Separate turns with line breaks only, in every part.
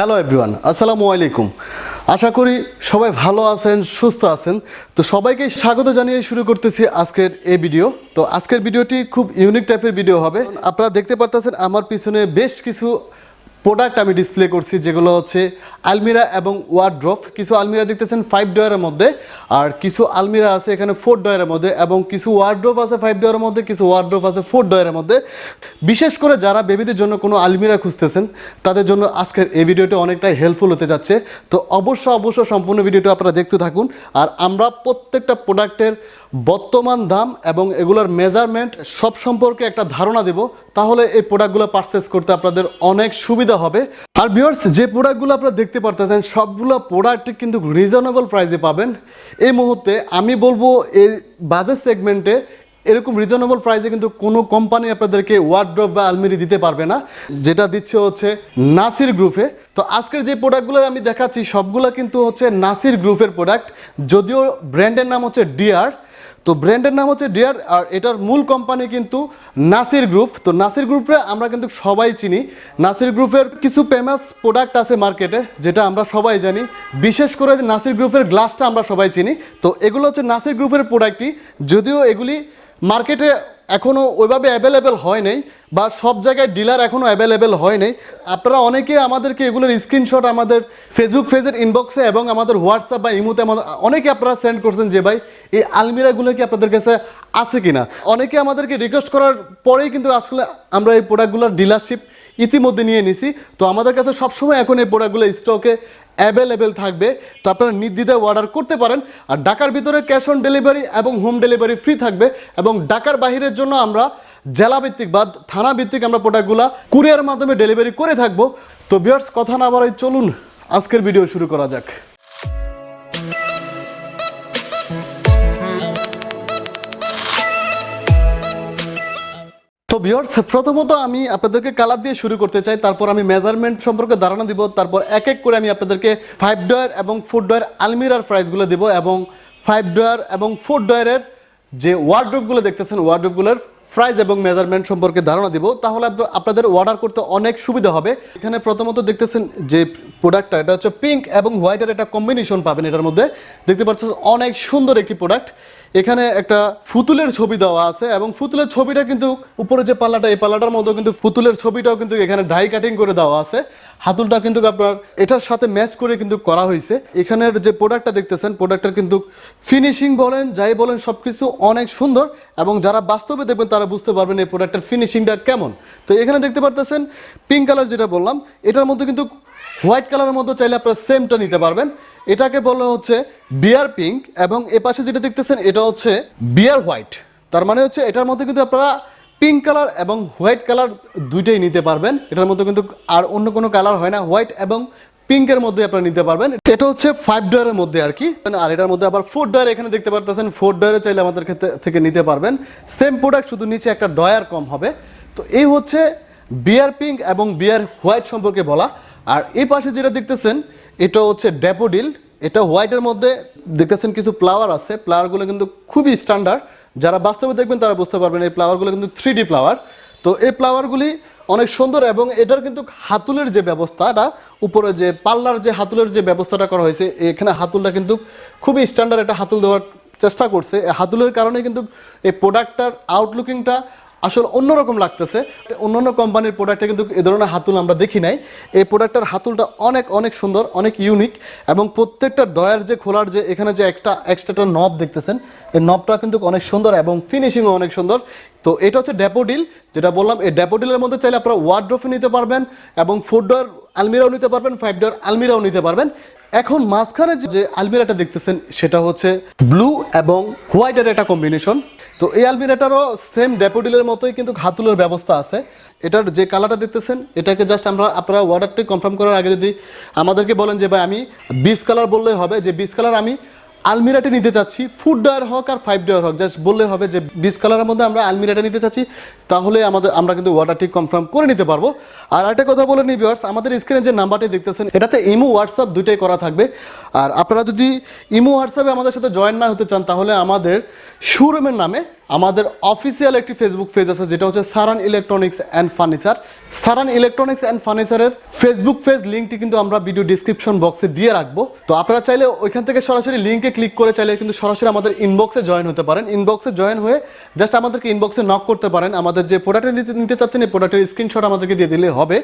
Hello everyone আসসালামু আলাইকুম আশা করি সবাই ভালো আছেন, সুস্থ আছেন। তো সবাইকে স্বাগত জানিয়ে শুরু করতেছি আজকের এই ভিডিও তো আজকের ভিডিওটি খুব ইউনিক টাইপের ভিডিও হবে। আপনারা দেখতে পারতেছেন আমার পিছনে বেশ কিছু প্রোডাক্ট আমি ডিসপ্লে করছি, যেগুলো হচ্ছে আলমিরা এবং ওয়ার্ড্রফ কিছু আলমিরা দেখতেছেন ফাইভ ডয়ারের মধ্যে, আর কিছু আলমিরা আছে এখানে ফোর ডয়ারের মধ্যে, এবং কিছু ওয়ার্ড্রফ আছে ফাইভ ডয়ারের মধ্যে, কিছু ওয়ার্ড্রফ আছে ফোর ডয়ারের মধ্যে। বিশেষ করে যারা বেবিদের জন্য কোনো আলমিরা খুঁজতেছেন, তাদের জন্য আজকের এই ভিডিওটা অনেকটাই হেল্পফুল হতে যাচ্ছে। তো অবশ্য অবশ্য সম্পূর্ণ ভিডিওটা আপনারা দেখতে থাকুন, আর আমরা প্রত্যেকটা প্রোডাক্টের বর্তমান দাম এবং এগুলোর মেজারমেন্ট সব সম্পর্কে একটা ধারণা দেব, তাহলে এই প্রোডাক্টগুলো পারচেস করতে আপনাদের অনেক সুবিধা হবে। আর ভিউয়ার্স যে প্রোডাক্টগুলো আপনারা দেখতে পারতেছেন, সবগুলো প্রোডাক্ট কিন্তু রিজনেবল প্রাইসে পাবেন। এই মুহূর্তে আমি বলব, এই বাজেট সেগমেন্টে এরকম রিজনেবল প্রাইসে কিন্তু কোনো কোম্পানি আপনাদেরকে ওয়ার্ড্রপ বা আলমিরি দিতে পারবে না। যেটা দিচ্ছে হচ্ছে নাসির গ্রুপে তো আজকের যে প্রোডাক্টগুলো আমি দেখাচ্ছি, সবগুলো কিন্তু হচ্ছে নাসির গ্রুপের প্রোডাক্ট যদিও ব্র্যান্ডের নাম হচ্ছে ডিয়ার তো ব্র্যান্ডের নাম হচ্ছে ডিয়ার, আর এটার মূল কোম্পানি কিন্তু নাসির গ্রুপ। তো নাসির গ্রুপে আমরা কিন্তু সবাই চিনি। নাসির গ্রুপের কিছু ফেমাস প্রোডাক্ট আছে মার্কেটে যেটা আমরা সবাই জানি। বিশেষ করে নাসির গ্রুপের গ্লাসটা আমরা সবাই চিনি। তো এগুলো হচ্ছে নাসির গ্রুপের প্রোডাক্টই যদিও এগুলি মার্কেটে এখনও ওইভাবে অ্যাভেলেবেল হয় নাই বা সব জায়গায় ডিলার এখনও অ্যাভেলেবেল হয় নাই। আপনারা অনেকে আমাদেরকে এগুলোর স্ক্রিনশট আমাদের ফেসবুক পেজের ইনবক্সে এবং আমাদের হোয়াটসঅ্যাপ বা ইমুতে আমাদের, অনেকে আপনারা সেন্ড করছেন যে ভাই, এই আলমিরাগুলো কি আপনাদের কাছে আছে কিনা? অনেকে আমাদেরকে রিকোয়েস্ট করার পরেই কিন্তু আসলে আমরা এই প্রোডাক্টগুলোর ডিলারশিপ ইতিমধ্যে নিয়ে নিছি। তো আমাদের কাছে সবসময় এখন এই প্রোডাক্টগুলো স্টকে অ্যাভেলেবেল থাকবে। তো আপনারা নির্দ্বিধায় অর্ডার করতে পারেন। আর ঢাকার ভিতরে ক্যাশ অন ডেলিভারি এবং হোম ডেলিভারি ফ্রি থাকবে। এবং ঢাকার বাহিরের জন্য আমরা জেলা ভিত্তিক বা থানা ভিত্তিক আমরা প্রোডাক্টগুলো কুরিয়ার মাধ্যমে ডেলিভারি করে থাকব। তো বিয়ার্স কথা না বলাই চলুন, আজকের ভিডিও শুরু করা যাক। তো ভিউয়ার্স প্রথমত আমি আপনাদেরকে কালার দিয়ে শুরু করতে চাই, তারপর আমি মেজারমেন্ট সম্পর্কে ধারণা দিব, তারপর এক এক করে আমি আপনাদেরকে ফাইভ ডয়ার এবং ফোর ডয়ার আলমিরার প্রাইসগুলো দিব এবং ফাইভ ডয়ার এবং ফোর ডয়ারের যে ওয়ার্ড্রোপগুলো দেখতেছেন ওয়ার্ড্রোপগুলোর প্রাইস এবং মেজারমেন্ট সম্পর্কে ধারণা দিব, তাহলে আপনাদের অর্ডার করতে অনেক সুবিধা হবে। এখানে প্রথমত দেখতেছেন যে প্রোডাক্টটা এটা হচ্ছে পিঙ্ক এবং হোয়াইটের একটা কম্বিনেশন পাবেন এটার মধ্যে। দেখতে পাচ্ছেন, অনেক সুন্দর একটি প্রোডাক্ট এখানে একটা ফুতুলের ছবি দেওয়া আছে এবং ফুতুলের ছবিটা কিন্তু উপরে যে পাল্লাটা, এই পাল্লাটার মধ্যে কিন্তু ফুতুলের ছবিটাও কিন্তু এখানে ডাই কাটিং করে দেওয়া আছে। হাতুলটা কিন্তু আপনার এটার সাথে ম্যাচ করে কিন্তু করা হয়েছে। এখানের যে প্রোডাক্টটা দেখতেছেন প্রোডাক্টের কিন্তু ফিনিশিং বলেন, যাই বলেন সব কিছু অনেক সুন্দর এবং যারা বাস্তবে দেখবেন তারা বুঝতে পারবেন এই প্রোডাক্টের ফিনিশিংটা কেমন। তো এখানে দেখতে পারতেছেন পিঙ্ক কালার যেটা বললাম, এটার মধ্যে কিন্তু হোয়াইট কালারের মধ্যে চাইলে আপনারা সেমটা নিতে পারবেন। এটাকে বলা হচ্ছে বিয়ার পিঙ্ক এবং এ পাশে যেটা দেখতেছেন, এটা হচ্ছে বিয়ার হোয়াইট। তার মানে হচ্ছে এটার মধ্যে কিন্তু আপনারা পিঙ্ক কালার এবং হোয়াইট কালার দুইটাই নিতে পারবেন। এটার মধ্যে কিন্তু আর অন্য কোনো কালার হয় না, হোয়াইট এবং পিঙ্কের মধ্যে আপনারা নিতে পারবেন। এটা হচ্ছে ফাইভ ডয়ারের মধ্যে আর কি। আর এটার মধ্যে আবার ফোর ডয়ার এখানে দেখতে পারতেছেন, ফোর ডয়ারে চাইলে আমাদের ক্ষেত্রে থেকে নিতে পারবেন। সেম প্রোডাক্ট, শুধু নিচে একটা ডয়ার কম হবে। তো এই হচ্ছে বিয়ার পিঙ্ক এবং বিয়ার হোয়াইট সম্পর্কে বলা। আর এই পাশে যেটা দেখতেছেন, এটা হচ্ছে ড্যাপোডিল। এটা হোয়াইটের মধ্যে দেখতেছেন কিছু ফ্লাওয়ার আছে। ফ্লাওয়ারগুলো কিন্তু খুবই স্ট্যান্ডার্ড। যারা বাস্তবে দেখবেন তারা বুঝতে পারবেন এই ফ্লাওয়ারগুলো কিন্তু থ্রি ডি ফ্লাওয়ার। তো এই ফ্লাওয়ারগুলি অনেক সুন্দর এবং এটার কিন্তু হাতুলের যে ব্যবস্থাটা, উপরে যে পাল্লার যে হাতুলের যে ব্যবস্থাটা করা হয়েছে, এখানে হাতুলটা কিন্তু খুবই স্ট্যান্ডার্ড একটা হাতুল দেওয়ার চেষ্টা করছে। হাতুলের কারণে কিন্তু এই প্রোডাক্টটার আউটলুকিংটা আসলে অন্যরকম লাগতেছে। অন্যান্য কোম্পানির প্রোডাক্টে কিন্তু এ ধরনের হাতুল আমরা দেখি নাই। এই প্রোডাক্টটার হাতুলটা অনেক অনেক সুন্দর, অনেক ইউনিক এবং প্রত্যেকটা ডয়ার যে খোলার যে এখানে যে একটা এক্সট্রা নব দেখতেছেন, এই নবটা কিন্তু অনেক সুন্দর এবং ফিনিশিংও অনেক সুন্দর। তো এটা হচ্ছে ড্যাপোডিল যেটা বললাম, এই ড্যাপোডিলের মধ্যে চাইলে আপনারা ওয়ার্ড্রোফে নিতে পারবেন এবং ফোর ডয়ার আলমিরাও নিতে পারবেন ফাইভ ডয়ার আলমিরাও নিতে পারবেন। এখন মাঝখানে যে- আলমিরাটা দেখতেছেন, সেটা হচ্ছে ব্লু এবং হোয়াইটের একটা কম্বিনেশন। তো এই আলমিরাটারও সেম ডেপোডিলের মতোই কিন্তু ঘাতুলের ব্যবস্থা আছে। এটার যে কালারটা দেখতেছেন, এটাকে জাস্ট আমরা আপনারা অর্ডারটি কনফার্ম করার আগে যদি আমাদেরকে বলেন যে, ভাই, আমি বিশ কালার বললেই হবে। যে বিশ কালার আমি আলমিরাটি নিতে চাচ্ছি। ফুড ডয়ার হোক আর ফাইভ ডয়ার হোক জাস্ট বললে হবে যে বিশ কালারের মধ্যে আমরা আলমিরাটা নিতে চাচ্ছি, তাহলে আমাদের আমরা কিন্তু ওয়াটার ঠিক কনফার্ম করে নিতে পারব। আর একটা কথা বলে নিই ভিউয়ার্স আমাদের স্ক্রিনে যে নাম্বারটি দেখতেছেন, এটাতে ইমো হোয়াটসঅ্যাপ দুইটাই করা থাকবে। আর আপনারা যদি ইমো হোয়াটসঅ্যাপে আমাদের সাথে জয়েন না হতে চান, তাহলে আমাদের শোরুমের নামে আমাদের অফিসিয়াল একটি ফেসবুক পেজ আছে, যেটা হচ্ছে Saran electronics and furniture Saran electronics and ফার্নিচারের ফেসবুক পেজ লিঙ্কটি কিন্তু আমরা ভিডিও ডিসক্রিপশন বক্সে দিয়ে রাখব। তো আপনারা চাইলে ওইখান থেকে সরাসরি লিঙ্কে ক্লিক করে চাইলে কিন্তু সরাসরি আমাদের ইনবক্সে জয়েন হতে পারেন। ইনবক্সে জয়েন হয়ে জাস্ট আমাদেরকে ইনবক্সে নক করতে পারেন। আমাদের যে প্রোডাক্টটা নিতে নিতে চাচ্ছেন, এই প্রোডাক্টের স্ক্রিনশট আমাদেরকে দিয়ে দিলে হবে।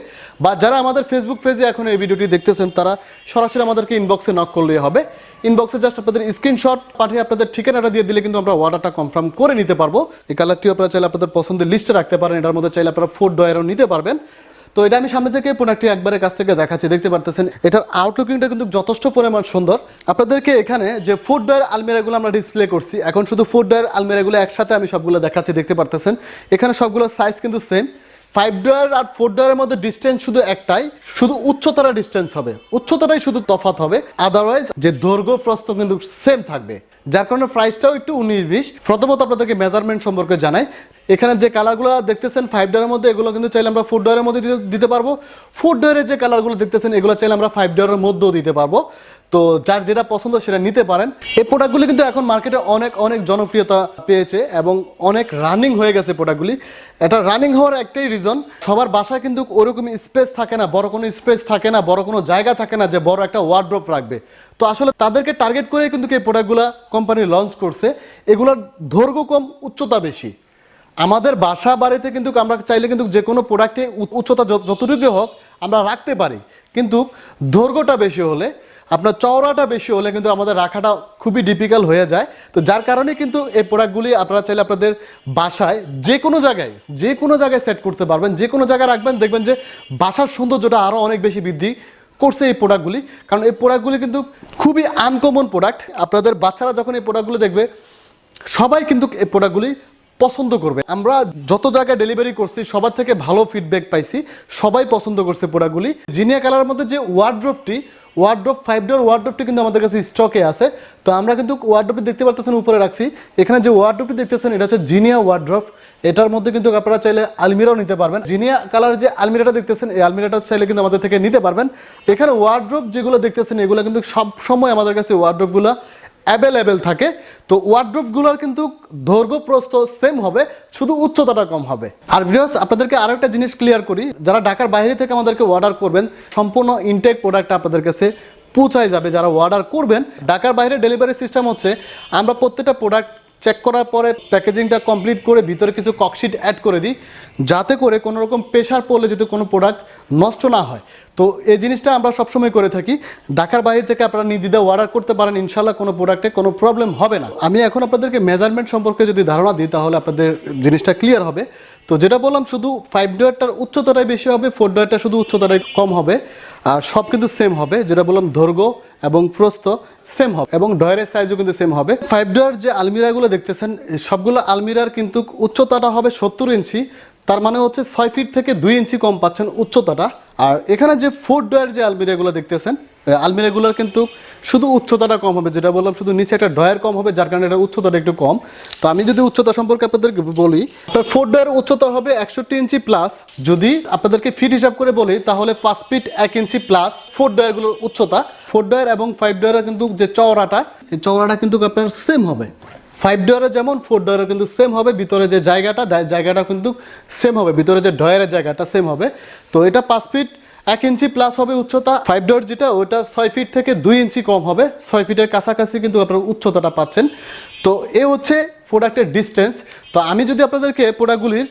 বা যারা আমাদের ফেসবুক পেজে এখন এই ভিডিওটি দেখতেছেন, তারা সরাসরি আমাদেরকে ইনবক্সে নক করলেই হবে। ইনবক্সে জাস্ট আপনাদের স্ক্রিনশট পাঠিয়ে আপনাদের ঠিকানাটা দিয়ে দিলে কিন্তু আমরা অর্ডারটা কনফার্ম করে নিতে পারব। এই কালারটিও আপনারা চাইলে আপনাদের পছন্দের লিস্টে রাখতে পারেন। এটার মধ্যে চাইলে আপনারা ফোর ডয়ারও নিতে পারবেন। তো এটা আমি সামনে থেকে প্রোডাক্টটি একবারে কাছ থেকে দেখাচ্ছি। দেখতে পারতেছেন, এটার আউটলুকিংটা কিন্তু যথেষ্ট পরিমাণ সুন্দর। আপনাদেরকে এখানে যে ফুড ডয়ার আলমিরাগুলো আমরা ডিসপ্লে করছি, এখন শুধু ফুড ডয়ার আলমিরাগুলো একসাথে আমি সবগুলো দেখাচ্ছি। দেখতে পারতেছেন, এখানে সবগুলো সাইজ কিন্তু সেম ফাইভ ডয়ার আর ফোর ডয়ারের মধ্যে ডিস্টেন্স শুধু একটাই। শুধু উচ্চতারা ডিস্টেন্স হবে। উচ্চতাটাই শুধু তফাত হবে। আদারওয়াইজ যে দৈর্ঘ্য প্রস্থ কিন্তু সেম থাকবে। যার কারণে প্রাইসটাও একটু উনিশ বিশ। প্রথমত আপনাদেরকে মেজারমেন্ট সম্পর্কে জানাই। এখানে যে কালারগুলো দেখতেছেন ফাইভ ডয়ারের মধ্যে, এগুলো কিন্তু চাইলে আমরা ফোর ডয়ারের মধ্যে দিতে- পারব। ফোর ডয়ারের যে কালারগুলো দেখতেছেন, এগুলো চাইলে আমরা ফাইভ ডয়ারের মধ্যেও দিতে পারব। তো যার যেটা পছন্দ সেটা নিতে পারেন। এই প্রোডাক্টগুলি কিন্তু এখন মার্কেটে অনেক অনেক জনপ্রিয়তা পেয়েছে এবং অনেক রানিং হয়ে গেছে প্রোডাক্টগুলি এটা রানিং হওয়ার একটাই রিজন সবার বাসায় কিন্তু ওরকম স্পেস থাকে না, বড় কোনো স্পেস থাকে না, বড় কোনো জায়গা থাকে না যে বড় একটা ওয়ার্ড্রপ রাখবে। তো আসলে তাদেরকে টার্গেট করে কিন্তু এই প্রোডাক্টগুলো কোম্পানি লঞ্চ করছে। এগুলোর দৈর্ঘ্য কম, উচ্চতা বেশি। আমাদের বাসা বাড়িতে কিন্তু আমরা চাইলে কিন্তু যে কোনো প্রোডাক্টে উচ্চতা যত- যতটুকু হোক আমরা রাখতে পারি। কিন্তু দৈর্ঘ্যটা বেশি হলে, আপনার চওড়াটা বেশি হলে কিন্তু আমাদের রাখাটা খুবই ডিফিকাল্ট হয়ে যায়। তো যার কারণে কিন্তু এই প্রোডাক্টগুলি আপনারা চাইলে আপনাদের বাসায় যে কোনো জায়গায়, যে কোনো জায়গায় সেট করতে পারবেন, যে কোনো জায়গায় রাখবেন, দেখবেন যে বাসার সৌন্দর্যটা আরও অনেক বেশি বৃদ্ধি করছে এই প্রোডাক্টগুলি কারণ এই প্রোডাক্টগুলি কিন্তু খুবই আনকমন প্রোডাক্ট আপনাদের বাচ্চারা যখন এই প্রোডাক্টগুলো দেখবে, সবাই কিন্তু এই প্রোডাক্টগুলি পছন্দ করবে। আমরা যত জায়গায় ডেলিভারি করছি, সবার থেকে ভালো ফিডব্যাক পাইছি, সবাই পছন্দ করছে প্রোডাক্টগুলি জিনিয়া কালারের মধ্যে যে ওয়ার্ড্রপটি ওয়ার্ড্রপ ফাইভ ডোর ওয়ার্ড্রপটি কিন্তু আমাদের কাছে স্টকে আছে। তো আমরা কিন্তু ওয়ার্ড্রপটি দেখতে পারতেছেন, উপরে রাখছি। এখানে যে ওয়ার্ড্রপটি দেখতেছেন, এটা হচ্ছে জিনিয়া ওয়ার্ড্রপ এটার মধ্যে কিন্তু আপনারা চাইলে আলমিরাও নিতে পারবেন। জিনিয়া কালার যে আলমিরাটা দেখতেছেন, এই আলমিরাটা চাইলে কিন্তু আমাদের থেকে নিতে পারবেন। এখানে ওয়ার্ড্রপ যেগুলো দেখতেছেন, এগুলো কিন্তু সব সময় আমাদের কাছে ওয়ার্ড্রপগুলো অ্যাভেলেবেল থাকে, তো ওয়ার্ড্রোপগুলোর কিন্তু দৈর্ঘ্য প্রস্থ সেম হবে, শুধু উচ্চতাটা কম হবে। আর ভিডিওস আপনাদেরকে আরও একটা জিনিস ক্লিয়ার করি, যারা ঢাকার বাইরে থেকে আমাদেরকে অর্ডার করবেন, সম্পূর্ণ ইনটেক প্রোডাক্ট আপনাদের কাছে পৌঁছায় যাবে, যারা অর্ডার করবেন, ঢাকার বাইরে ডেলিভারি সিস্টেম হচ্ছে, আমরা প্রত্যেকটা প্রোডাক্ট চেক করার পরে প্যাকেজিংটা কমপ্লিট করে ভিতরে কিছু ককশিট অ্যাড করে দিই, যাতে করে কোনো রকম প্রেশার পড়লে যদি কোনো প্রোডাক্ট নষ্ট না হয়। তো এই জিনিসটা আমরা সবসময় করে থাকি। ঢাকার বাইরে থেকে আপনারা নির্দিদা অর্ডার করতে পারেন ইনশাল্লাহ কোনো প্রোডাক্টে কোনো প্রবলেম হবে না। আমি এখন আপনাদেরকে মেজারমেন্ট সম্পর্কে যদি ধারণা দিই, তাহলে আপনাদের জিনিসটা ক্লিয়ার হবে। তো যেটা বললাম, শুধু ফাইভ ডয়ারটার উচ্চতাটাই বেশি হবে ফোর ডয়ারটা শুধু উচ্চতাটাই কম হবে। আর সব কিন্তু সেম হবে, যেটা বললাম, দৈর্ঘ্য এবং প্রস্থ সেম হবে এবং ডয়ারের সাইজও কিন্তু সেম হবে। ফাইভ ডয়ার যে আলমিরাগুলো দেখতেছেন, সবগুলো আলমিরার কিন্তু উচ্চতাটা হবে সত্তর ইঞ্চি তার মানে হচ্ছে ছয় ফিট থেকে দুই ইঞ্চি কম পাচ্ছেন উচ্চতাটা। আর এখানে যে ফোর ডয়ার যে আলমিরাগুলো দেখতেছেন আলমিরাগুলোর কিন্তু শুধু উচ্চতাটা কম হবে, যেটা বললাম শুধু নিচে একটা ডয়ার কম হবে, যার কারণে এটা উচ্চতাটা একটু কম। তো আমি যদি উচ্চতা সম্পর্কে আপনাদেরকে বলি, আপনার ফোর ডয়ার উচ্চতা হবে একষট্টি ইঞ্চি প্লাস যদি আপনাদেরকে ফিট হিসাব করে বলি, তাহলে পাঁচ ফিট এক ইঞ্চি প্লাস ফোর ডয়ারগুলোর উচ্চতা। ফোর ডয়ার এবং ফাইভ ডয়ারের কিন্তু যে চওড়াটা, এই চওড়াটা কিন্তু আপনার সেম হবে। ফাইভ ডয়ারে যেমন ফোর ডয়ারে কিন্তু সেম হবে, ভিতরে যে জায়গাটা জায়গাটা কিন্তু সেম হবে, ভিতরে যে ডয়ারের জায়গাটা সেম হবে। তো এটা পাঁচ ফিট এক ইঞ্চি প্লাস হবে উচ্চতা। ফাইভ ডয়ার যেটা, ওটা ছয় ফিট থেকে দুই ইঞ্চি কম হবে। ছয় ফিটের কাছাকাছি কিন্তু আপনারা উচ্চতাটা পাচ্ছেন। তো এ হচ্ছে প্রোডাক্টের ডিস্টেন্স তো আমি যদি আপনাদেরকে প্রোডাক্টগুলির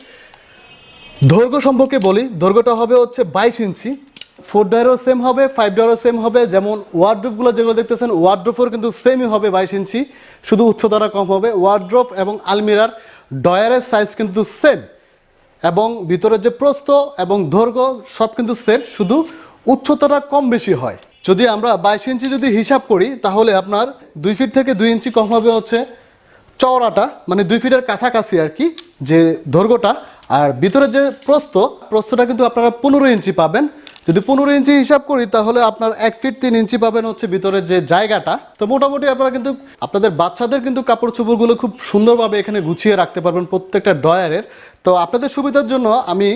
দৈর্ঘ্য সম্পর্কে বলি, দৈর্ঘ্যটা হবে হচ্ছে বাইশ ইঞ্চি। ফোর ডয়ারও সেম হবে ফাইভ ডয়ারও সেম হবে, যেমন ওয়ার্ড্রোপগুলো যেগুলো দেখতেছেন ওয়ার্ড্রোপের কিন্তু সেমই হবে বাইশ ইঞ্চি, শুধু উচ্চতাটা কম হবে। ওয়ার্ড্রোপ এবং আলমিরার ডয়ারের সাইজ কিন্তু সেম এবং ভিতরের যে প্রস্থ এবং দৈর্ঘ্য সব কিন্তু সেম শুধু উচ্চতাটা কম বেশি হয়। যদি আমরা বাইশ ইঞ্চি যদি হিসাব করি, তাহলে আপনার দুই ফিট থেকে দুই ইঞ্চি কম হবে হচ্ছে চওড়াটা মানে দুই ফিটের কাছাকাছি আর কি, যে দৈর্ঘ্যটা। আর ভিতরে যে প্রস্থ, প্রস্থটা কিন্তু আপনারা পনেরো ইঞ্চি পাবেন। যদি পনেরো ইঞ্চি হিসাব করি, তাহলে আপনার এক ফিট তিন ইঞ্চি পাবেন হচ্ছে ভিতরের যে জায়গাটা। তো মোটামুটি আপনারা কিন্তু, আপনাদের বাচ্চাদের কিন্তু কাপড় চোপড়গুলো খুব সুন্দরভাবে এখানে গুছিয়ে রাখতে পারবেন প্রত্যেকটা ডয়ারের তো আপনাদের সুবিধার জন্য আমি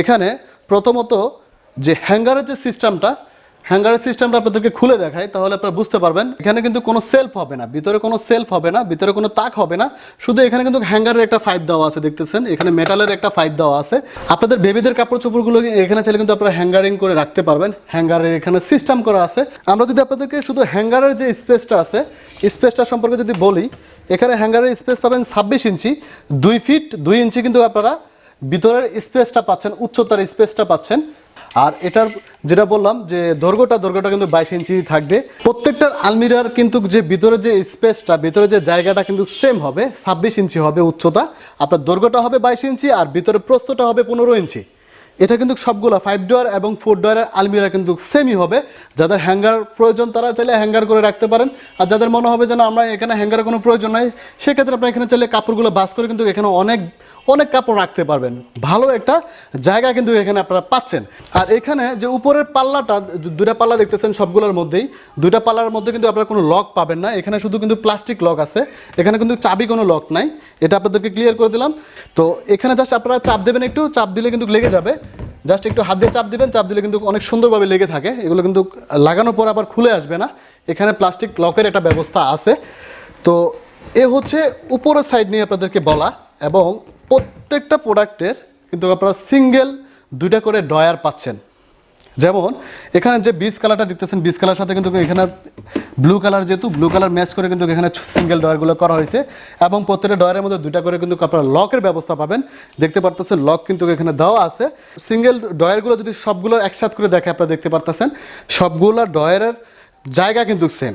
এখানে প্রথমত যে হ্যাঙ্গারের যে সিস্টেমটা হ্যাঙ্গারের সিস্টেমটা আপনাদেরকে খুলে দেখাই, তাহলে আপনারা বুঝতে পারবেন। এখানে কিন্তু কোনো সেলফ হবে না, ভিতরে কোনো সেলফ হবে না, ভিতরে কোনো তাক হবে না। শুধু এখানে কিন্তু হ্যাঙ্গারের একটা ফাইভ দেওয়া আছে, দেখতেছেন? এখানে মেটালের একটা ফাইভ দেওয়া আছে। আপনাদের বেবিদের কাপড় চোপড়গুলো এখানে চাইলে কিন্তু আপনারা হ্যাঙ্গারিং করে রাখতে পারবেন। হ্যাঙ্গারের এখানে সিস্টেম করা আছে। আমরা যদি আপনাদেরকে শুধু হ্যাঙ্গারের যে স্পেসটা আছে স্পেসটা সম্পর্কে যদি বলি, এখানে হ্যাঙ্গারের স্পেস পাবেন ছাব্বিশ ইঞ্চি। দুই ফিট দুই ইঞ্চি কিন্তু আপনারা ভিতরের স্পেসটা পাচ্ছেন, উচ্চতার স্পেসটা পাচ্ছেন। আর এটার যেটা বললাম যে দৈর্ঘ্যটা দৈর্ঘ্যটা কিন্তু বাইশ ইঞ্চি থাকবে। প্রত্যেকটার আলমিরার কিন্তু যে ভিতরে যে স্পেসটা, ভিতরে যে জায়গাটা কিন্তু সেম হবে, ছাব্বিশ ইঞ্চি হবে উচ্চতা। আপনার দৈর্ঘ্যটা হবে বাইশ ইঞ্চি আর ভিতরে প্রস্তটা হবে পনেরো ইঞ্চি। এটা কিন্তু সবগুলো ফাইভ ডোয়ার এবং ফোর ডোয়ারের আলমিরা কিন্তু সেমই হবে। যাদের হ্যাঙ্গার প্রয়োজন, তারা চাইলে হ্যাঙ্গার করে রাখতে পারেন। আর যাদের মনে হবে যেন আমরা এখানে হ্যাঙ্গারের কোনো প্রয়োজন নাই, সেক্ষেত্রে আপনারা এখানে চাইলে কাপড়গুলো বাস করে কিন্তু এখানে অনেক অনেক কাপড় রাখতে পারবেন। ভালো একটা জায়গা কিন্তু এখানে আপনারা পাচ্ছেন। আর এখানে যে উপরের পাল্লাটা দুটা পাল্লা দেখতেছেন সবগুলোর মধ্যেই। দুটা পাল্লার মধ্যে কিন্তু আপনারা কোনো লক পাবেন না। এখানে শুধু কিন্তু প্লাস্টিক লক আছে। এখানে কিন্তু চাবি কোনো লক নাই। এটা আপনাদেরকে ক্লিয়ার করে দিলাম। তো এখানে জাস্ট আপনারা চাপ দেবেন একটু। চাপ দিলে কিন্তু লেগে যাবে। জাস্ট একটু হাত দিয়ে চাপ দিবেন, চাপ দিলে কিন্তু অনেক সুন্দরভাবে লেগে থাকে। এগুলো কিন্তু লাগানোর পর আবার খুলে আসবে না। এখানে প্লাস্টিক লকের একটা ব্যবস্থা আছে। তো এ হচ্ছে উপরের সাইড নিয়ে আপনাদেরকে বলা এবং প্রত্যেকটা প্রোডাক্টের কিন্তু আপনারা সিঙ্গেল দুইটা করে ডয়ার পাচ্ছেন। যেমন, এখানে যে বিচ কালারটা দেখতেছেন বিচ কালার সাথে কিন্তু এখানে ব্লু কালার যেহেতু ব্লু কালার ম্যাচ করে কিন্তু এখানে সিঙ্গেল ডয়ারগুলো করা হয়েছে। এবং প্রত্যেকটা ডয়ারের মধ্যে দুইটা করে কিন্তু আপনারা লকের ব্যবস্থা পাবেন। দেখতে পারতেছেন লক কিন্তু এখানে দেওয়া আছে। সিঙ্গেল ডয়ারগুলো যদি সবগুলো একসাথ করে দেখে আপনারা দেখতে পারতেছেন, সবগুলো ডয়ারের জায়গা কিন্তু সেম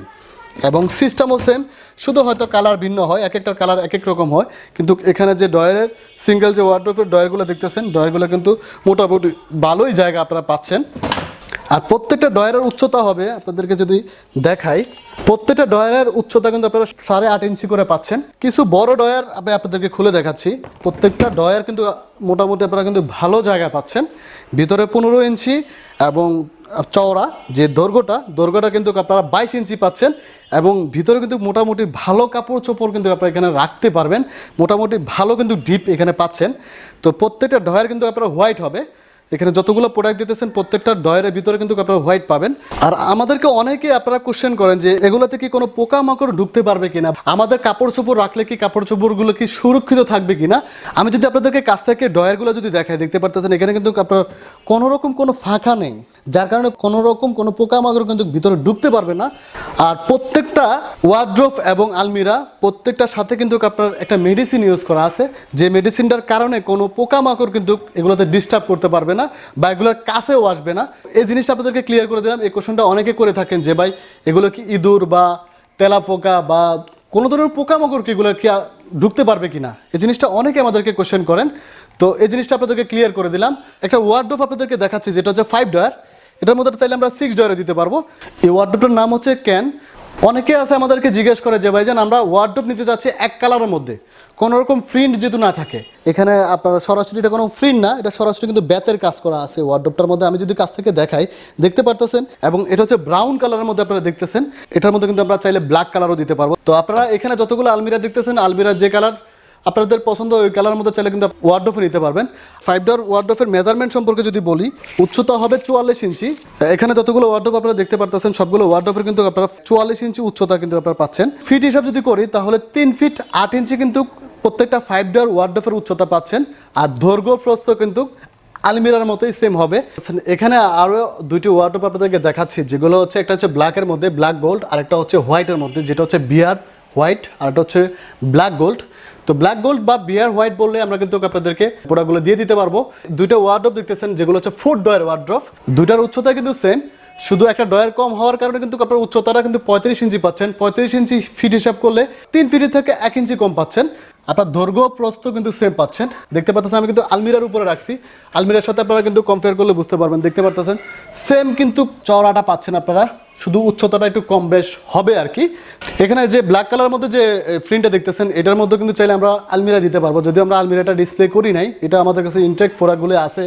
এবং সিস্টেমও সেম শুধু হয়তো কালার ভিন্ন হয় এক একটার কালার এক এক রকম হয়, কিন্তু এখানে যে ডয়ারের সিঙ্গেল যে ওয়ার্ড্রোপের ডয়ারগুলো দেখতেছেন ডয়ারগুলো কিন্তু মোটামুটি ভালোই জায়গা আপনারা পাচ্ছেন। আর প্রত্যেকটা ডয়ারের উচ্চতা হবে, আপনাদেরকে যদি দেখাই, প্রত্যেকটা ডয়ারের উচ্চতা কিন্তু আপনারা সাড়ে আট ইঞ্চি করে পাচ্ছেন। কিছু বড় ডয়ার আমি আপনাদেরকে খুলে দেখাচ্ছি। প্রত্যেকটা ডয়ার কিন্তু মোটামুটি আপনারা কিন্তু ভালো জায়গা পাচ্ছেন। ভিতরে পনেরো ইঞ্চি এবং চওড়া যে দৈর্ঘ্যটা দৈর্ঘ্যটা কিন্তু আপনারা বাইশ ইঞ্চি পাচ্ছেন এবং ভিতরে কিন্তু মোটামুটি ভালো কাপড় চোপড় কিন্তু আপনারা এখানে রাখতে পারবেন। মোটামুটি ভালো কিন্তু ডিপ এখানে পাচ্ছেন। তো প্রত্যেকটা ডয়ার কিন্তু আপনারা হোয়াইট হবে। এখানে যতগুলো প্রোডাক্ট দিতেছেন, প্রত্যেকটা ডয়ের ভিতরে কিন্তু আপনারা হোয়াইট পাবেন। আর আমাদেরকে অনেকে আপনারা কোশ্চেন করেন যে, এগুলোতে কি কোনো পোকামাকড় ঢুকতে পারবে কিনা? আমাদের কাপড় চোপড় রাখলে কি কাপড় চোপড়গুলো কি সুরক্ষিত থাকবে কিনা? আমি যদি আপনাদেরকে কাছ থেকে ডয়ারগুলো যদি দেখাই, দেখতে পারতেছেন, এখানে কিন্তু আপনার কোনো রকম কোনো ফাঁকা নেই। যার কারণে কোনো রকম কোনো পোকামাকড় কিন্তু ভিতরে ঢুকতে পারবে না। আর প্রত্যেকটা ওয়ার্ড্রোফ এবং আলমিরা, প্রত্যেকটার সাথে কিন্তু আপনার একটা মেডিসিন ইউজ করা আছে। যে মেডিসিনটার কারণে কোনো পোকামাকড় কিন্তু এগুলোতে ডিস্টার্ব করতে পারবে না। বা এগুলোর কাছেও আসবে না। এই জিনিসটা আপনাদেরকে ক্লিয়ার করে দিলাম। এই কোশ্চেনটা অনেকে করে থাকেন যে, ভাই, এগুলো কি ইঁদুর বা তেলাপোকা বা কোনো ধরনের পোকামাকড় কি এগুলো কি ঢুকতে পারবে কিনা? এই জিনিসটা অনেকে আমাদেরকে কোশ্চেন করেন। তো এই জিনিসটা আপনাদেরকে ক্লিয়ার করে দিলাম। একটা ওয়ার্ডরোব আপনাদেরকে দেখাচ্ছি, যেটা হচ্ছে ফাইভ ডয়ার এটার মধ্যে চাইলে আমরা সিক্স ডয়ারে দিতে পারব। এই ওয়ার্ডরোবটার নাম হচ্ছে ক্যান অনেকে আছে আমাদেরকে জিজ্ঞেস করে যে, ভাইজান, আমরা ওয়ার্ডরোব নিতে যাচ্ছি এক কালারের মধ্যে। কোনো রকম প্রিন্ট যেহেতু না থাকে, এখানে আপনার সরাসরি এটা কোনো প্রিন্ট না, এটা সরাসরি কিন্তু বেতের কাজ করা আছে ওয়ার্ডরোবটার মধ্যে। আমি যদি কাছ থেকে দেখাই, দেখতে পারতেছেন? এবং এটা হচ্ছে ব্রাউন কালারের মধ্যে আপনারা দেখতেছেন। এটার মধ্যে কিন্তু আমরা চাইলে ব্ল্যাক কালারও দিতে পারব। তো আপনারা এখানে যতগুলো আলমিরা দেখতেছেন আলমিরা যে কালার আপনাদের পছন্দ ওই কালার মধ্যে চাইলে কিন্তু ওয়ার্ডোফে নিতে পারবেন। ফাইভ ডোর ওয়ার্ডোফের মেজারমেন্ট সম্পর্কে যদি বলি, উচ্চতা হবে চুয়াল্লিশ ইঞ্চি। এখানে যতগুলো ওয়ার্ডোপ আপনারা দেখতে পারতেছেন, সবগুলো ওয়ার্ডোফের কিন্তু আপনারা চুয়াল্লিশ ইঞ্চি উচ্চতা কিন্তু আপনারা পাচ্ছেন। ফিট হিসাব যদি করি, তাহলে তিন ফিট আট ইঞ্চি কিন্তু প্রত্যেকটা ফাইভ ডোর ওয়ার্ডোফের উচ্চতা পাচ্ছেন। আর দৈর্ঘ্য প্রস্থ কিন্তু আলমিরার মতোই সেম হবে। এখানে আরও দুইটি ওয়ার্ডরোব আপনাদেরকে দেখাচ্ছি, যেগুলো হচ্ছে, একটা হচ্ছে ব্ল্যাকের মধ্যে ব্ল্যাক গোল্ড আর একটা হচ্ছে হোয়াইটের মধ্যে, যেটা হচ্ছে বিয়ার হোয়াইট আর একটা হচ্ছে ব্ল্যাক গোল্ড। তো ব্ল্যাক গোল্ড বা বিয়ার হোয়াইট বললে আমরা কিন্তু আপনাদেরকে প্রোডাক্টগুলো দিয়ে দিতে পারব। দুইটা ওয়ার্ড্রপ দেখতেছেন, যেগুলো হচ্ছে ফোর ডয়ের ওয়ার্ড্রপ দুইটার উচ্চতা কিন্তু সেম শুধু একটা ডয়ের কম হওয়ার কারণে কিন্তু আপনার উচ্চতাটা কিন্তু পঁয়ত্রিশ ইঞ্চি পাচ্ছেন। পঁয়ত্রিশ ইঞ্চি ফিট হিসাব করলে তিন ফিটের থেকে এক ইঞ্চি কম পাচ্ছেন। আপনার দৈর্ঘ্য, প্রস্থ কিন্তু সেম পাচ্ছেন। দেখতে পাচ্ছেন, আমি কিন্তু আলমিরার উপরে রাখছি। আলমিরার সাথে আপনারা কিন্তু কম্পেয়ার করলে বুঝতে পারবেন। দেখতে পাচ্ছেন সেম কিন্তু চওড়াটা পাচ্ছেন আপনারা। শুধু উচ্চতাটা একটু কম বেশ হবে আর কি। এখানে যে ব্ল্যাক কালার মধ্যে যে প্রিন্টটা দেখতেছেন, এটার মধ্যে কিন্তু চাইলে আমরা আলমিরা দিতে পারব। যদি আমরা আলমিরাটা ডিসপ্লে করি নাই, এটা আমাদের কাছে ইনটেক ফোরাকগুলো আছে।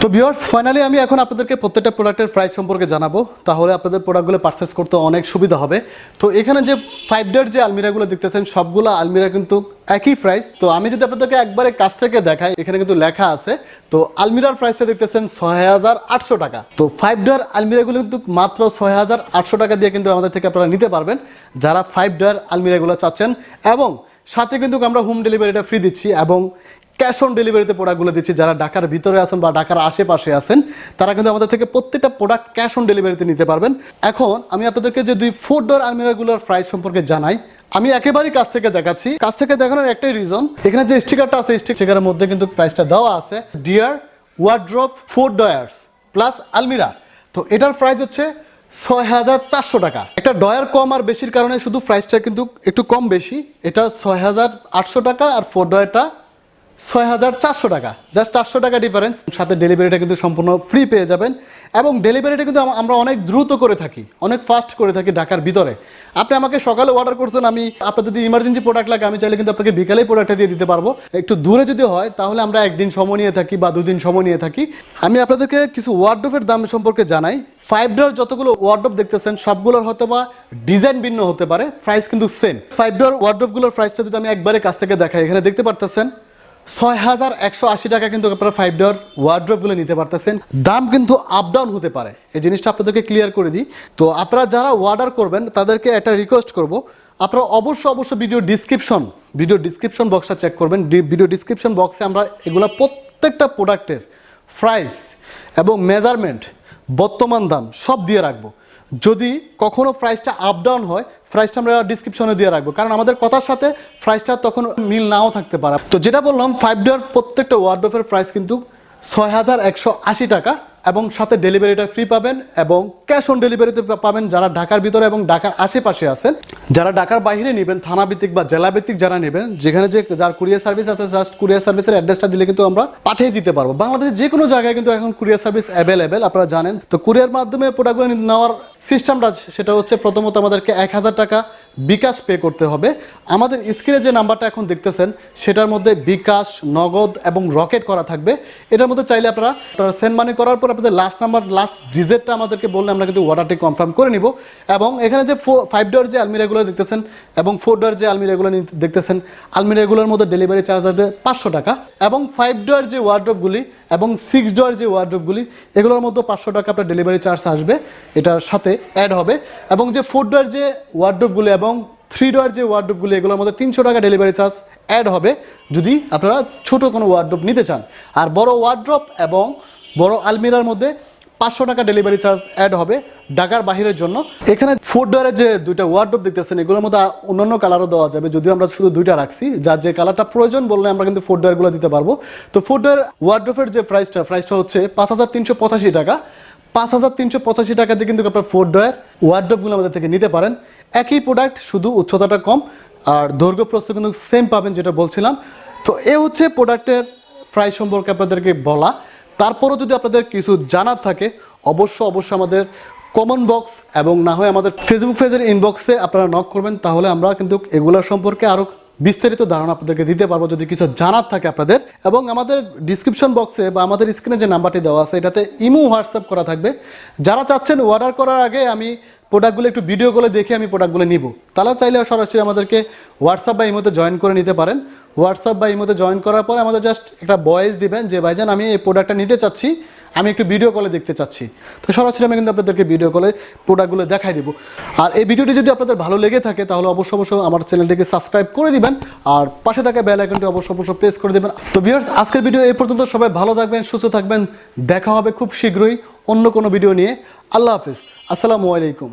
তো ভিউয়ার্স ফাইনালি আমি এখন আপনাদেরকে প্রত্যেকটা প্রোডাক্টের প্রাইস সম্পর্কে জানাব। তাহলে আপনাদের প্রোডাক্টগুলো পারচেস করতে অনেক সুবিধা হবে। তো এখানে যে ফাইভ ডের যে আলমিরাগুলো দেখতেছেন, সবগুলো আলমিরা কিন্তু একই প্রাইস তো আমি যদি আপনাদেরকে একবারে কাছ থেকে দেখাই, এখানে কিন্তু লেখা আছে। তো আলমিরার প্রাইসটা দেখতেছেন ছয় হাজার আটশো টাকা। তো ফাইভ ডের আলমিরাগুলো কিন্তু মাত্র ছয় হাজার আটশো টাকা দিয়ে কিন্তু আমাদের থেকে আপনারা নিতে পারবেন, যারা ফাইভ ডের আলমিরাগুলো চাচ্ছেন। এবং সাথে কিন্তু আমরা হোম ডেলিভারিটা ফ্রি দিচ্ছি। এবং ক্যাশ অন ডেলিভারিতে প্রোডাক্টগুলো দিচ্ছি। যারা ঢাকার ভিতরে আছেন বা ঢাকার আশেপাশে আছেন, তারা কিন্তু আমাদের থেকে প্রত্যেকটা প্রোডাক্ট ক্যাশ অন ডেলিভারিতে নিতে পারবেন। এখন আমি আপনাদেরকে যে দুই ফোর ডোর আলমিরাগুলোর প্রাইস সম্পর্কে জানাই, আমি একেবারেই কাছ থেকে দেখাচ্ছি। কাছ থেকে দেখানোর একটাই রিজন এখানে যে স্টিকারটা আছে স্টিকারের মধ্যে কিন্তু প্রাইসটা দেওয়া আছে। Dear wardrobe four drawers plus আলমিরা তো এটার প্রাইস হচ্ছে ছয় হাজার চারশো টাকা। একটা ডয়ার কম আর বেশির কারণে শুধু প্রাইসটা কিন্তু একটু কম বেশি। এটা ছয় হাজার আটশো টাকা আর ফোর ডয়ারটা ছয় হাজার চারশো টাকা। জাস্ট চারশো টাকা ডিফারেন্স সাথে ডেলিভারিটা কিন্তু সম্পূর্ণ ফ্রি পেয়ে যাবেন। এবং ডেলিভারিটা কিন্তু আমরা অনেক দ্রুত করে থাকি, অনেক ফাস্ট করে থাকি ঢাকার ভিতরে। আপনি আমাকে সকালে অর্ডার করছেন, আমি আপনার যদি ইমার্জেন্সি প্রোডাক্ট লাগে, আমি চাইলে কিন্তু আপনাকে বিকালেই প্রোডাক্টটা দিয়ে দিতে পারব। একটু দূরে যদি হয়, তাহলে আমরা একদিন সময় নিয়ে থাকি বা দুদিন সময় নিয়ে থাকি। আমি আপনাদেরকে কিছু ওয়ার্ডোফের দাম সম্পর্কে জানাই। ফাইভ ডোর যতগুলো ওয়ার্ডোপ দেখতেছেন, সবগুলোর হয়তো বা ডিজাইন ভিন্ন হতে পারে প্রাইস কিন্তু সেম ফাইভ ডোর ওয়ার্ডোপগুলোর প্রাইসটা যদি আমি একবারে কাছ থেকে দেখাই, এখানে দেখতে পারতেছেন ছয় হাজার একশো আশি টাকা কিন্তু আপনারা ফাইভ ডোর ওয়ার্ড্রপগুলো নিতে পারতেছেন। দাম কিন্তু আপ ডাউন হতে পারে। এই জিনিসটা আপনাদেরকে ক্লিয়ার করে দিই। তো আপনারা যারা অর্ডার করবেন, তাদেরকে একটা রিকোয়েস্ট করব। আপনারা অবশ্যই অবশ্যই ভিডিও ডিসক্রিপশন ভিডিও ডিসক্রিপশন বক্সটা চেক করবেন। ভিডিও ডিসক্রিপশন বক্সে আমরা এগুলা প্রত্যেকটা প্রোডাক্টের প্রাইস এবং মেজারমেন্ট বর্তমান দাম সব দিয়ে রাখব। যদি কখনো প্রাইসটা আপ ডাউন হয় প্রাইসটা আমরা ডিসক্রিপশনে দিয়ে রাখব। কারণ আমাদের কথার সাথে প্রাইসটা তখন মিল নাও থাকতে পারে। তো যেটা বললাম ফাইভ ডোর প্রত্যেকটা ওয়ার্ডোপের প্রাইস কিন্তু ছয় হাজার একশো আশি টাকা। এবং সাথে ডেলিভারিটা ফ্রি পাবেন এবং ক্যাশ অন ডেলিভারিতে পাবেন যারা ঢাকার ভিতরে এবং ঢাকার আশেপাশে আছেন। যারা ঢাকার বাইরে নেবেন থানা ভিত্তিক বা জেলা ভিত্তিক যারা নেবেন, যেখানে যে যার কুরিয়ার সার্ভিস আছে, জাস্ট কুরিয়ার সার্ভিসের অ্যাড্রেসটা দিলে কিন্তু আমরা পাঠিয়ে দিতে পারব। বাংলাদেশের যে কোনো জায়গায় কিন্তু এখন কুরিয়ার সার্ভিস অ্যাভেলেবেল আপনারা জানেন। তো কুরিয়ার মাধ্যমে প্রোডাক্টগুলো নেওয়ার সিস্টেমটা সেটা হচ্ছে প্রথমত আমাদেরকে এক হাজার টাকা বিকাশ পে করতে হবে। আমাদের স্ক্রিনে যে নাম্বারটা এখন দেখতেছেন, সেটার মধ্যে বিকাশ, নগদ এবং রকেট করা থাকবে। এটার মধ্যে চাইলে আপনারা আপনারা সেন্ড মানি করার পর আপনাদের লাস্ট নাম্বার লাস্ট ডিজিটটা আমাদেরকে বললে আমরা কিন্তু অর্ডারটি কনফার্ম করে নিব। এবং এখানে যে ফো ফাইভ ডোর যে আলমিরাগুলো দেখতেছেন এবং ফোর ডোর যে আলমিরাগুলো দেখতেছেন আলমিরাগুলোর মধ্যে ডেলিভারি চার্জ আসবে পাঁচশো টাকা। এবং ফাইভ ডোর যে ওয়ার্ড্রপগুলি এবং সিক্স ডোর যে ওয়ার্ড্রপগুলি এগুলোর মধ্যে পাঁচশো টাকা আপনার ডেলিভারি চার্জ আসবে। এটার সাথে অ্যাড হবে। এবং যে ফোর ডোর যে ওয়ার্ড্রপগুলি এবং থ্রি ডোর যে ওয়ার্ড্রপগুলি এগুলোর মধ্যে তিনশো টাকা ডেলিভারি চার্জ অ্যাড হবে যদি আপনারা ছোট কোনো ওয়ার্ড্রপ নিতে চান। আর বড় ওয়ার্ড্রপ এবং বড় আলমিরার মধ্যে পাঁচশো টাকা ডেলিভারি চার্জ অ্যাড হবে ঢাকার বাহিরের জন্য। এখানে ফোর ডোয়ারের যে দুইটা ওয়ার্ড্রপ দেখতেছেন, এগুলোর মধ্যে অন্যান্য কালারও দেওয়া যাবে, যদিও আমরা শুধু দুইটা রাখছি। যার যে কালারটা প্রয়োজন বললে আমরা কিন্তু ফোর ডোয়ারগুলো দিতে পারব। তো ফোর ডোয়ার ওয়ার্ড্রপের যে প্রাইসটা প্রাইসটা হচ্ছে পাঁচ হাজার তিনশো পঁচাশি টাকা। পাঁচ হাজার তিনশো পঁচাশি টাকা দিয়ে কিন্তু আপনার ফোর ডয়ার ওয়ার্ড্রপগুলো আমাদের থেকে নিতে পারেন। একই প্রোডাক্ট শুধু উচ্চতাটা কম, আর দৈর্ঘ্য প্রস্থ কিন্তু সেম পাবেন যেটা বলছিলাম। তো এ হচ্ছে প্রোডাক্টের প্রাইস সম্পর্কে আপনাদেরকে বলা। তারপরও যদি আপনাদের কিছু জানার থাকে অবশ্য অবশ্য আমাদের কমন বক্স এবং না হয় আমাদের ফেসবুক পেজের ইনবক্সে আপনারা নক করবেন, তাহলে আমরা কিন্তু এগুলো সম্পর্কে আরও বিস্তারিত ধারণা আপনাদেরকে দিতে পারব, যদি কিছু জানার থাকে আপনাদের। এবং আমাদের ডিসক্রিপশন বক্সে বা আমাদের স্ক্রিনে যে নাম্বারটি দেওয়া আছে, এটাতে ইমো হোয়াটসঅ্যাপ করা থাকবে। যারা চাচ্ছেন অর্ডার করার আগে আমি প্রোডাক্টগুলো একটু ভিডিও করে দেখে আমি প্রোডাক্টগুলো নিব। তারা চাইলে সরাসরি আমাদেরকে হোয়াটসঅ্যাপ বা ইমোতে জয়েন করে নিতে পারেন। হোয়াটসঅ্যাপ বা ইমোতে জয়েন করার পর আমাদের জাস্ট একটা ভয়েস দিবেন যে, ভাইজান, আমি এই প্রোডাক্টটা নিতে চাচ্ছি। আমি একটু ভিডিও কলে দেখতে চাচ্ছি। তো সরাসরি আমি কিন্তু আপনাদেরকে ভিডিও কলে প্রোডাক্টগুলো দেখাই দেবো। আর এই ভিডিওটি যদি আপনাদের ভালো লেগে থাকে, তাহলে অবশ্যই অবশ্যই আমার চ্যানেলটিকে সাবস্ক্রাইব করে দিবেন। আর পাশে থাকা বেল আইকনটি অবশ্যই অবশ্যই প্রেস করে দেবেন। তো ভিউয়ার্স আজকের ভিডিও এই পর্যন্ত। সবাই ভালো থাকবেন, সুস্থ থাকবেন। দেখা হবে খুব শীঘ্রই অন্য কোনো ভিডিও নিয়ে। আল্লাহ হাফিজ। আসসালামু আলাইকুম।